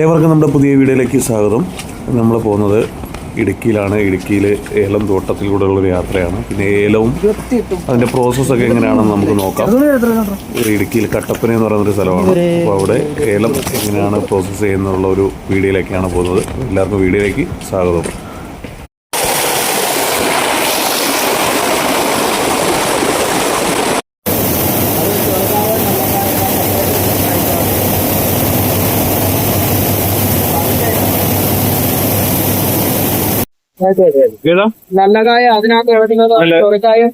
ഏവർക്കും നമ്മുടെ പുതിയ വീഡിയോയിലേക്ക് സ്വാഗതം. നമ്മൾ പോകുന്നത് ഇടുക്കിയിലാണ്. ഇടുക്കിയിൽ ഏലം തോട്ടത്തിലൂടെയുള്ളൊരു യാത്രയാണ്. പിന്നെ ഏലവും അതിന്റെ പ്രോസസ്സൊക്കെ എങ്ങനെയാണെന്ന് നമുക്ക് നോക്കാം. ഇടുക്കിയിൽ കട്ടപ്പന എന്ന് പറയുന്നൊരു സ്ഥലമാണ്. അപ്പോൾ അവിടെ ഏലം എങ്ങനെയാണ് പ്രോസസ്സ് ചെയ്യുന്നുള്ള ഒരു വീഡിയോയിലേക്കാണ് പോകുന്നത്. എല്ലാവർക്കും വീഡിയോയിലേക്ക് സ്വാഗതം. നല്ല കായ അതിനകത്ത് നല്ല- ചെറുക്കായും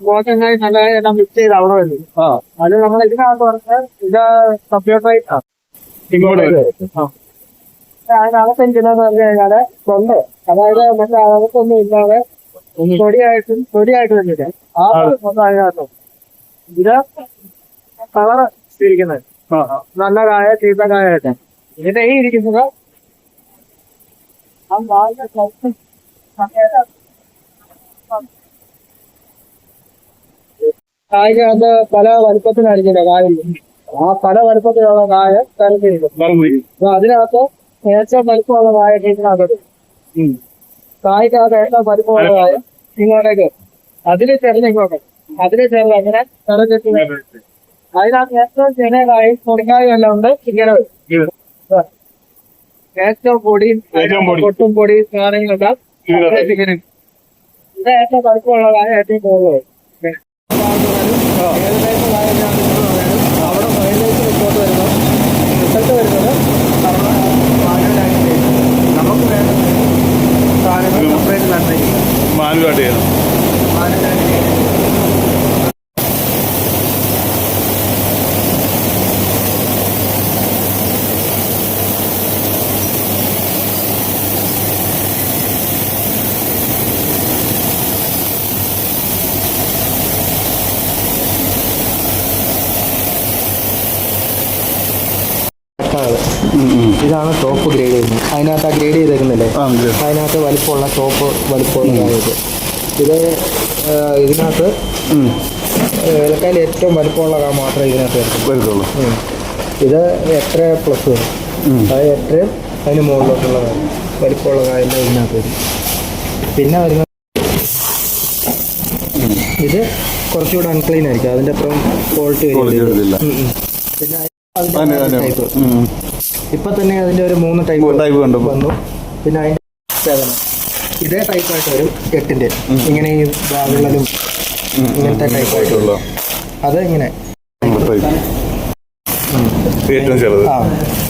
നല്ല കായ എല്ലാം മിക്സ് ചെയ്ത് അവിടെ വരും ആ. അത് നമ്മൾ ഇതിനകത്ത് പറഞ്ഞ ഇത് സപ്പറേറ്റ് ആണ്. ഇങ്ങോട്ട് ആ. അതിനകത്ത് ഇരിക്കുന്നതെന്ന് പറഞ്ഞു കഴിഞ്ഞാൽ തൊണ്ട് അതായത് മറ്റേ അകത്തൊന്നും ഇല്ലാതെ പൊടിയായിട്ടും പൊടിയായിട്ട് വെച്ചിട്ട് ആ മൊത്തം അതിനകത്ത്. ഇത് കളറ് ഇരിക്കുന്നത് നല്ല കായ ചീത്ത കായ ഇതിന്റെ ഈ ഇരിക്കുന്നത് ആ കായ്ക്കകത്ത് പല വലുപ്പത്തിനായിരിക്കില്ല കായ. ആ പല വലുപ്പത്തിലുള്ള കായ തരത്തിരിക്കും അപ്പൊ അതിനകത്ത് ഏറ്റവും വലുപ്പമുള്ള കായ ഇതിനകത്ത് കായ്ക്കകത്ത് ഏറ്റവും വലുപ്പമുള്ള കായ ഇങ്ങോട്ടേക്ക്. അതിന് ചെറുത് ഇങ്ങോട്ട്. അതിന് ചെറുത് അങ്ങനെ തെരഞ്ഞെടുത്ത് അതിനകത്ത് ഏറ്റവും ചെറിയ കായും പൊടിക്കായും എല്ലാം ഉണ്ട്. ഇങ്ങനെ ഏറ്റവും പൊടിയും പൊടി. പൊട്ടും പൊടിയും സാധനങ്ങളെല്ലാം അതിനകത്ത് ഇങ്ങനെ ഉണ്ട്. ഇത് ഏറ്റവും വലിപ്പമുള്ള കായ ഏറ്റവും കൂടുതൽ അവിടെ മൈലേജ് റിപ്പോർട്ട് വരുന്നത് റിസൾട്ട് വരുന്നത് നമുക്ക് വേണ്ട സാധനങ്ങൾ സെപ്പറേറ്റ് നടന്നിരിക്കും മാനുവായിട്ട് ചെയ്യണം ഇതാണ് ടോപ്പ് ഗ്രേഡ് ചെയ്യുന്നത്. അതിനകത്ത് ആ ഗ്രേഡ് ചെയ്തേക്കുന്നില്ലേ. അതിനകത്ത് വലിപ്പമുള്ള ടോപ്പ് വലിപ്പമുള്ള ഗ്രേഡ് ഇത്. ഇതിനകത്ത് ഏലക്കായിൽ ഏറ്റവും വലിപ്പമുള്ള കാ മാത്രമേ ഇതിനകത്ത് വരത്തുള്ളൂ. ഇത് എത്ര പ്ലസ് വരും? അത് എത്രയും അതിന് മുകളിലോട്ടുള്ള വലിപ്പമുള്ള കാര്യങ്ങൾ ഇതിനകത്ത് വരും. പിന്നെ വരുന്ന ഇത് കുറച്ചുകൂടെ അൺക്ലീൻ ആയിരിക്കും. അതിന്റെ അപ്പുറം ക്വാളിറ്റി Quality പിന്നെ ടൈപ്പ്. ഇപ്പൊ തന്നെ അതിന്റെ ഒരു മൂന്ന് ടൈപ്പ് ടൈപ്പ് കണ്ടു. വന്നു. പിന്നെ അതിന്റെ സെവൻ ഇതേ ടൈപ്പായിട്ട് വരും എട്ടിന്റെ. ഇങ്ങനെ ഈ ബാഗുകളിലും ഇങ്ങനത്തെ ടൈപ്പ് ആയിട്ടുള്ള അത് ഇങ്ങനെ ഏറ്റവും ചെറുത്.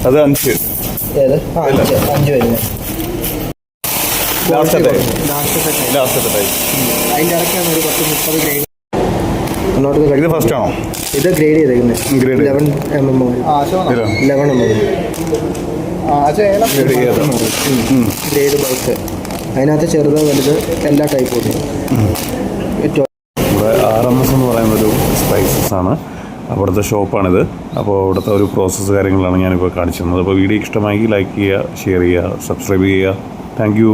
അത് അഞ്ച്. ഏത്? അഞ്ച്. വരുന്നത് ലാസ്റ്റത്തെ. ടൈപ്പ് അതിന്റെ ഇടയ്ക്കാണ് ഒരു പത്ത് മുപ്പത് ഗ്രേഡ് മുന്നോട്ട് ഇത് ഫസ്റ്റ് ആണോ? ഇത് ഗ്രേഡ് ചെയ്തേക്കുന്നത് Grade. Eleven M M ഇതിലോ? Eleven M M Grade grade bulk അതിനകത്ത് ചെറുത് വലുത് എല്ലാ ടൈപ്പും ഉണ്ട് ഏറ്റവും ഇവിടെ ആർ എം എസ് എന്ന് പറയുന്ന ഒരു സ്പൈസസ് ആണ്. അവിടുത്തെ ഷോപ്പാണിത് അപ്പോൾ അവിടുത്തെ ഒരു പ്രോസസ്സ് കാര്യങ്ങളാണ് ഞാനിപ്പോൾ കാണിച്ചു തന്നത് അപ്പോൾ വീഡിയോ ഇഷ്ടമായി ലൈക്ക് ചെയ്യുക ഷെയർ ചെയ്യുക സബ്സ്ക്രൈബ് ചെയ്യുക. Thank you